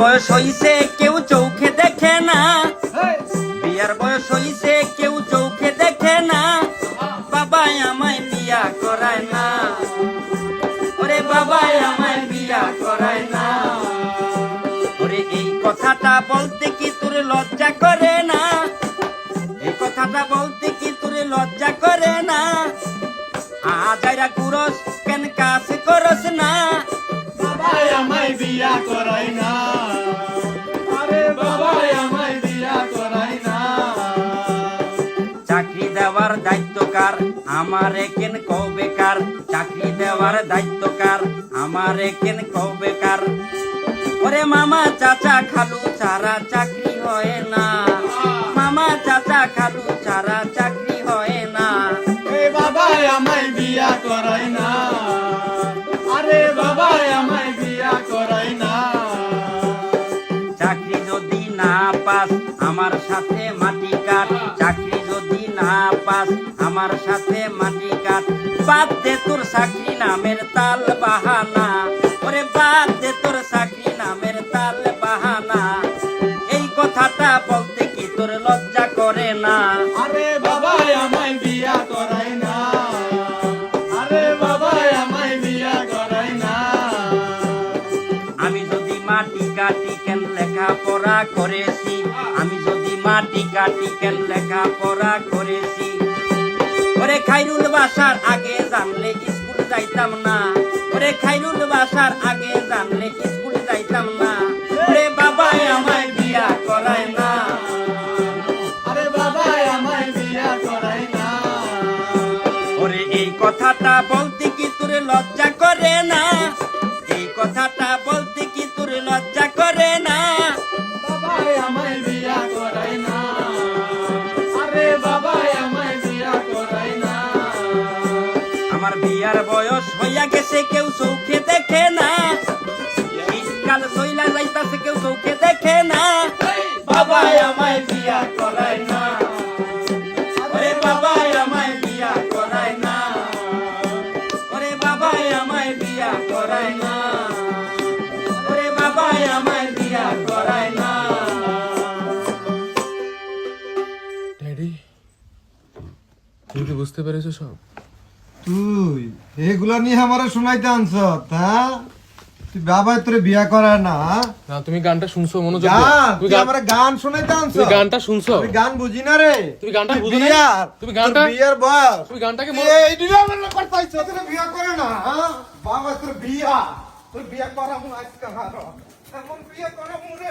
বয়স হইছে কেউ চোখে দেখে না। বিয়ার বয়স হইছে কেউ চোখে দেখে না। বাবাই আমায় বিয়া করায় না। ওরে বাবাই আমায় বিয়া করায় না। ওরে এই কথাটা বলতে কি তোর লজ্জা করে না? এই কথাটা বলতে কি তোর লজ্জা করে না? আজাইরা কুরস কেন কাজ করস না। বাবাই আমায় বিয়া করাই না। দায়িত্ব কার আমার কেন কবে কার চাকরি দেওয়ার দায়িত্ব কার আমার কেন কবে কার ওরে মামা চাচা খালু ছাড়া চাকরি হয় না। মামা চাচা খালু ছাড়া চাকরি হয় না। এ বাবাই আমায় বিয়া করাই না। আরে বাবাই আমায় বিয়া করাই না। চাকরি যদি না পাস আমার সাথে মাটি কাট। চাকরি না পাস আমার সাথে মাটি কাট। বাদ দে তোর চাকরি নামের তাল বাহানা। ওরে বাদ দে তোর চাকরি নামের তাল বাহানা। এই কথাটা বলতে কি তোর লজ্জা করে না? আরে বাবাই আমায় বিয়া করাই না। আরে বাবাই আমায় বিয়া করাই না। আমি যদি মাটি কাটি কেন লেখাপড়া করেছি? আমি মাটি কাটি কেন লেখাপড়া করেছি? ওরে খাইরুল বাসার আগে জানলে স্কুল যাইতাম না। ওরে খাইরুল বাসার আগে জানলে স্কুল যাইতাম না। ওরে বাবাই আমায় বিয়া করায় না। আরে বাবাই আমায় বিয়া করাই না। ওরে এই কথাটা বলতে কি তোর লজ্জা করে না? এই কথাটা বলতে আমার বিয়ার বয়স হইয়া গেছে কেউ চৌখে দেখে না। শীতকাল সইলা যাইতাছে কেউ চৌখে দেখে না। বাবাই আমায় বিয়া করায় না। ওরে বাবাই আমায় বিয়া করায় না। ওরে বাবাই আমায় বিয়া করায় না। ওরে বাবাই আমায় বিয়া করায় না। ড্যাডি তুমি কি বুঝতে পেরেছ সব? তুই এগুলা নিয়ে আমারে শোনাইতে আনছ হ্যাঁ তুই বাবা তোরে বিয়া করার না? না তুমি গানটা শুনছো মনোযোগ। তুমি আমারে গান শোনাইতে আনছ। তুমি গানটা শুনছো? আমি গান বুঝি না রে। তুমি গানটা বুঝো? বিয়ার তুমি গানটা- বিয়ার বয়স। তুমি গানটাকে এই দিনে আমার আইছ তোরে বিয়া করে না হ্যাঁ বাবা তোর বিয়া। তোর বিয়া করা মু আজকে হারো এমন বিয়া করা মু রে।